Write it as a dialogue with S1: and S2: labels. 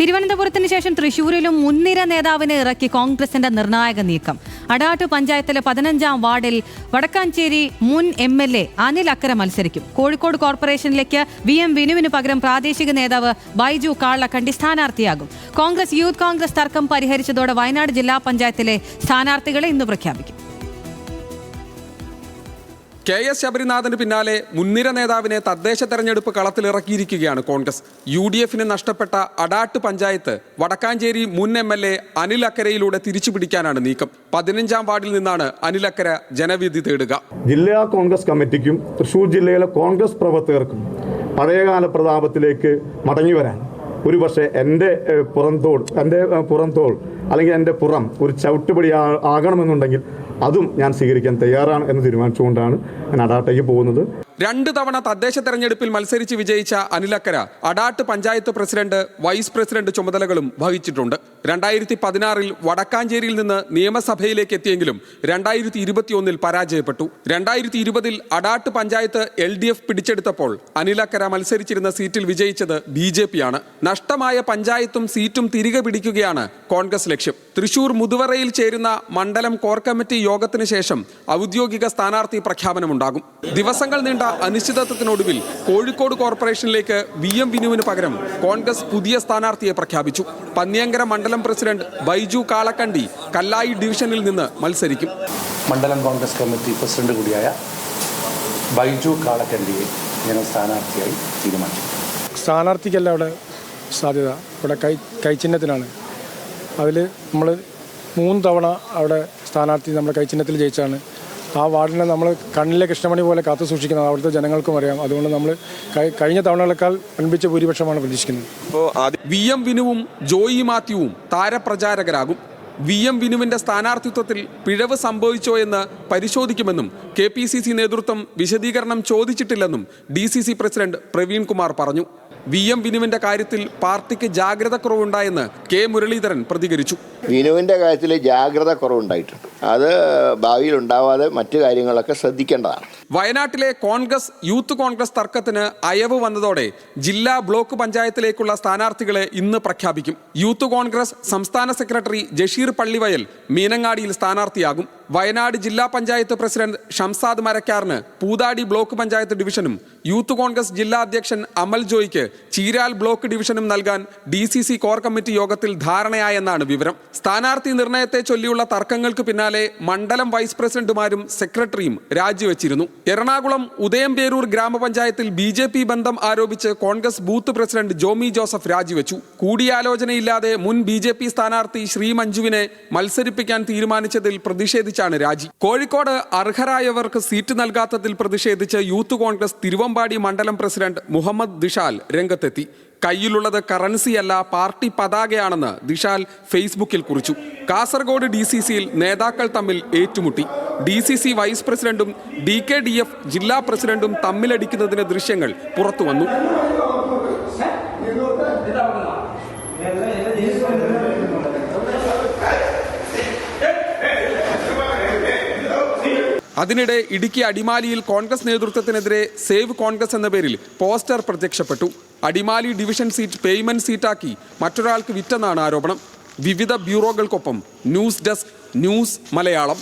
S1: തിരുവനന്തപുരത്തിന് ശേഷം തൃശൂരിലും മുൻനിര നേതാവിനെ ഇറക്കി കോൺഗ്രസിന്റെ നിർണായക നീക്കം. അടാട്ട് പഞ്ചായത്തിലെ പതിനഞ്ചാം വാർഡിൽ വടക്കാഞ്ചേരി മുൻ M L A Anil Akkara മത്സരിക്കും. കോഴിക്കോട് കോർപ്പറേഷനിലേക്ക് വി എം വിനുവിന് പകരം പ്രാദേശിക നേതാവ് ബൈജു കാളക്കണ്ടി സ്ഥാനാർത്ഥിയാകും. കോൺഗ്രസ് യൂത്ത് കോൺഗ്രസ് തർക്കം പരിഹരിച്ചതോടെ വയനാട് ജില്ലാ പഞ്ചായത്തിലെ സ്ഥാനാർത്ഥികളെ ഇന്ന് പ്രഖ്യാപിക്കും.
S2: കെ എസ് ശബരിനാഥന് പിന്നാലെ മുൻനിര നേതാവിനെ തദ്ദേശ തെരഞ്ഞെടുപ്പ് കളത്തിലിറക്കിയിരിക്കുകയാണ് കോൺഗ്രസ്. യു ഡി എഫിന് നഷ്ടപ്പെട്ട അടാട്ട് പഞ്ചായത്ത് വടക്കാഞ്ചേരി മുൻ എം എൽ എ അനിൽ അക്കരയിലൂടെ തിരിച്ചുപിടിക്കാനാണ് നീക്കം. പതിനഞ്ചാം വാർഡിൽ നിന്നാണ് അനിൽ അക്കര ജനവിധി തേടുക.
S3: ജില്ലാ കോൺഗ്രസ് കമ്മിറ്റിക്കും തൃശൂർ ജില്ലയിലെ കോൺഗ്രസ് പ്രവർത്തകർക്കും പഴയകാല പ്രതാപത്തിലേക്ക് മടങ്ങി വരാൻ. ഒരുപക്ഷെ എന്റെ പുറന്തോൾ എന്റെ ഏഹ്, പുറംതോൾ അല്ലെങ്കിൽ എന്റെ പുറം ഒരു ചവിട്ടുപടി ആകണമെന്നുണ്ടെങ്കിൽ അതും ഞാൻ സ്വീകരിക്കാൻ തയ്യാറാണ് എന്ന് തീരുമാനിച്ചുകൊണ്ടാണ് ഞാൻ അടാട്ടേക്ക് പോകുന്നത്.
S2: രണ്ട് തവണ തദ്ദേശ തെരഞ്ഞെടുപ്പിൽ മത്സരിച്ച് വിജയിച്ച Anil Akkara Adat panchayat president vice president ചുമതലകളും വഹിച്ചിട്ടുണ്ട്. രണ്ടായിരത്തി പതിനാറിൽ വടക്കാഞ്ചേരിയിൽ നിന്ന് നിയമസഭയിലേക്ക് എത്തിയെങ്കിലും രണ്ടായിരത്തി ഇരുപത്തിയൊന്നിൽ പരാജയപ്പെട്ടു. രണ്ടായിരത്തി ഇരുപതിൽ Adat panchayat L D F പിടിച്ചെടുത്തപ്പോൾ Anil Akkara മത്സരിച്ചിരുന്ന സീറ്റിൽ വിജയിച്ചത് ബി ജെ പിയാണ് നഷ്ടമായ പഞ്ചായത്തും സീറ്റും തിരികെ പിടിക്കുകയാണ് കോൺഗ്രസ് ലക്ഷ്യം. തൃശൂർ മുതുവറയിൽ ചേരുന്ന മണ്ഡലം കോർ കമ്മിറ്റി യോഗത്തിന് ശേഷം ഔദ്യോഗിക സ്ഥാനാർത്ഥി പ്രഖ്യാപനമുണ്ടാകും. ദിവസങ്ങൾ നീണ്ട അനിശ്ചിതത്വത്തിനൊടുവിൽ കോഴിക്കോട് കോർപ്പറേഷനിലേക്ക് വി എം വിനുവിന് പകരം കോൺഗ്രസ് പുതിയ സ്ഥാനാർത്ഥിയെ പ്രഖ്യാപിച്ചു. പന്നിയങ്കര മണ്ഡലം പ്രസിഡന്റ് ബൈജു കാളക്കണ്ടി കല്ലായി ഡിവിഷനിൽ നിന്ന് മത്സരിക്കും.
S4: മണ്ഡലം കോൺഗ്രസ് കമ്മിറ്റി പ്രസിഡന്റ് കൂടിയായ ബൈജു കാളക്കണ്ടിയെ ഞങ്ങൾ സ്ഥാനാർത്ഥിയായി തീരുമാനിച്ചു.
S5: സ്ഥാനാർത്ഥിക്കല്ല അവിടെ സാധ്യത. ഇവിടെ കൈ കൈച്ചിഹ്നത്തിനാണ് അതിൽ നമ്മൾ മൂന്ന് തവണ അവിടെ സ്ഥാനാർത്ഥി നമ്മുടെ കൈച്ചിഹ്നത്തിൽ ജയിച്ചാണ്. ആ വാർഡിനെ നമ്മൾ കണ്ണിലെ കൃഷ്ണമണി പോലെ കാത്തു സൂക്ഷിക്കുന്നത് അവിടുത്തെ ജനങ്ങൾക്കും അറിയാം. അതുകൊണ്ട് നമ്മൾ കഴി- കഴിഞ്ഞ തവണകളെക്കാൾ വൻപിച്ച ഭൂരിപക്ഷമാണ് പ്രതീക്ഷിക്കുന്നത്.
S2: വി എം വിനുവും ജോയി മാത്യുവും താരപ്രചാരകരാകും. വി എം വിനുവിന്റെ സ്ഥാനാർത്ഥിത്വത്തിൽ പിഴവ് സംഭവിച്ചോ എന്ന് പരിശോധിക്കുമെന്നും കെ പി സി സി നേതൃത്വം വിശദീകരണം ചോദിച്ചിട്ടില്ലെന്നും D C C president Praveenkumar പറഞ്ഞു. വി എം വിനുവിന്റെ കാര്യത്തിൽ പാർട്ടിക്ക് ജാഗ്രത കുറവുണ്ടായെന്ന് കെ മുരളീധരൻ പ്രതികരിച്ചു.
S6: വിനുവിന്റെ കാര്യത്തിൽ ജാഗ്രത കുറവുണ്ടായിട്ടുണ്ട്. അത് ഭാവിയിൽ ഉണ്ടാവാതെ മറ്റു കാര്യങ്ങളൊക്കെ ശ്രദ്ധിക്കേണ്ടതാണ്.
S2: വയനാട്ടിലെ കോൺഗ്രസ് യൂത്ത് കോൺഗ്രസ് തർക്കത്തിന് അയവ് വന്നതോടെ ജില്ലാ ബ്ലോക്ക് പഞ്ചായത്തിലേക്കുള്ള സ്ഥാനാർത്ഥികളെ ഇന്ന് പ്രഖ്യാപിക്കും. യൂത്ത് കോൺഗ്രസ് സംസ്ഥാന സെക്രട്ടറി ജഷീർ പള്ളിവയൽ മീനങ്ങാടിയിൽ സ്ഥാനാർത്ഥിയാകും. വയനാട് ജില്ലാ പഞ്ചായത്ത് പ്രസിഡന്റ് ഷംസാദ് മരക്കാറിന് പൂതാടി ബ്ലോക്ക് പഞ്ചായത്ത് ഡിവിഷനും യൂത്ത് കോൺഗ്രസ് ജില്ലാ അധ്യക്ഷൻ അമൽ ജോയിക്ക് ചീരാൽ ബ്ലോക്ക് ഡിവിഷനും നൽകാൻ D C C core committee യോഗത്തിൽ ധാരണയായെന്നാണ് വിവരം. സ്ഥാനാർത്ഥി നിർണയത്തെ ചൊല്ലിയുള്ള തർക്കങ്ങൾക്ക് പിന്നാലെ മണ്ഡലം വൈസ് പ്രസിഡന്റുമാരും സെക്രട്ടറിയും രാജിവെച്ചിരുന്നു. എറണാകുളം ഉദയംപേരൂർ ഗ്രാമപഞ്ചായത്തിൽ ബി ജെ പി ബന്ധം ആരോപിച്ച് Congress booth president Jomy Joseph രാജിവെച്ചു. കൂടിയാലോചനയില്ലാതെ മുൻ ബി ജെ പി സ്ഥാനാർത്ഥി ശ്രീ മഞ്ജുവിനെ മത്സരിപ്പിക്കാൻ തീരുമാനിച്ചതിൽ പ്രതിഷേധിച്ചാണ് രാജി. കോഴിക്കോട് അർഹരായവർക്ക് സീറ്റ് നൽകാത്തതിൽ പ്രതിഷേധിച്ച് യൂത്ത് കോൺഗ്രസ് തിരുവമ്പാടി മണ്ഡലം പ്രസിഡന്റ് മുഹമ്മദ് ദിഷാൽ രംഗത്തെത്തി. കയ്യിലുള്ളത് കറൻസിയല്ല പാർട്ടി പതാകയാണെന്ന് ദിശാൽ ഫേസ്ബുക്കിൽ കുറിച്ചു. കാസർഗോഡ് ഡി സി സിയിൽ നേതാക്കൾ തമ്മിൽ ഏറ്റുമുട്ടി. ഡി സി സി വൈസ് പ്രസിഡന്റും ഡി കെ ഡി എഫ് ജില്ലാ പ്രസിഡന്റും തമ്മിലടിക്കുന്നതിന് ദൃശ്യങ്ങൾ പുറത്തു വന്നു. അതിനിടെ ഇടുക്കി അടിമാലിയിൽ കോൺഗ്രസ് നേതൃത്വത്തിനെതിരെ സേവ് കോൺഗ്രസ് എന്ന പേരിൽ പോസ്റ്റർ പ്രത്യക്ഷപ്പെട്ടു. അടിമാലി ഡിവിഷൻ സീറ്റ് പേയ്മെന്റ് സീറ്റാക്കി മറ്റൊരാൾക്ക് വിറ്റെന്നാണ് ആരോപണം. വിവിധ ബ്യൂറോകൾക്കൊപ്പം ന്യൂസ് ഡെസ്ക് ന്യൂസ് മലയാളം.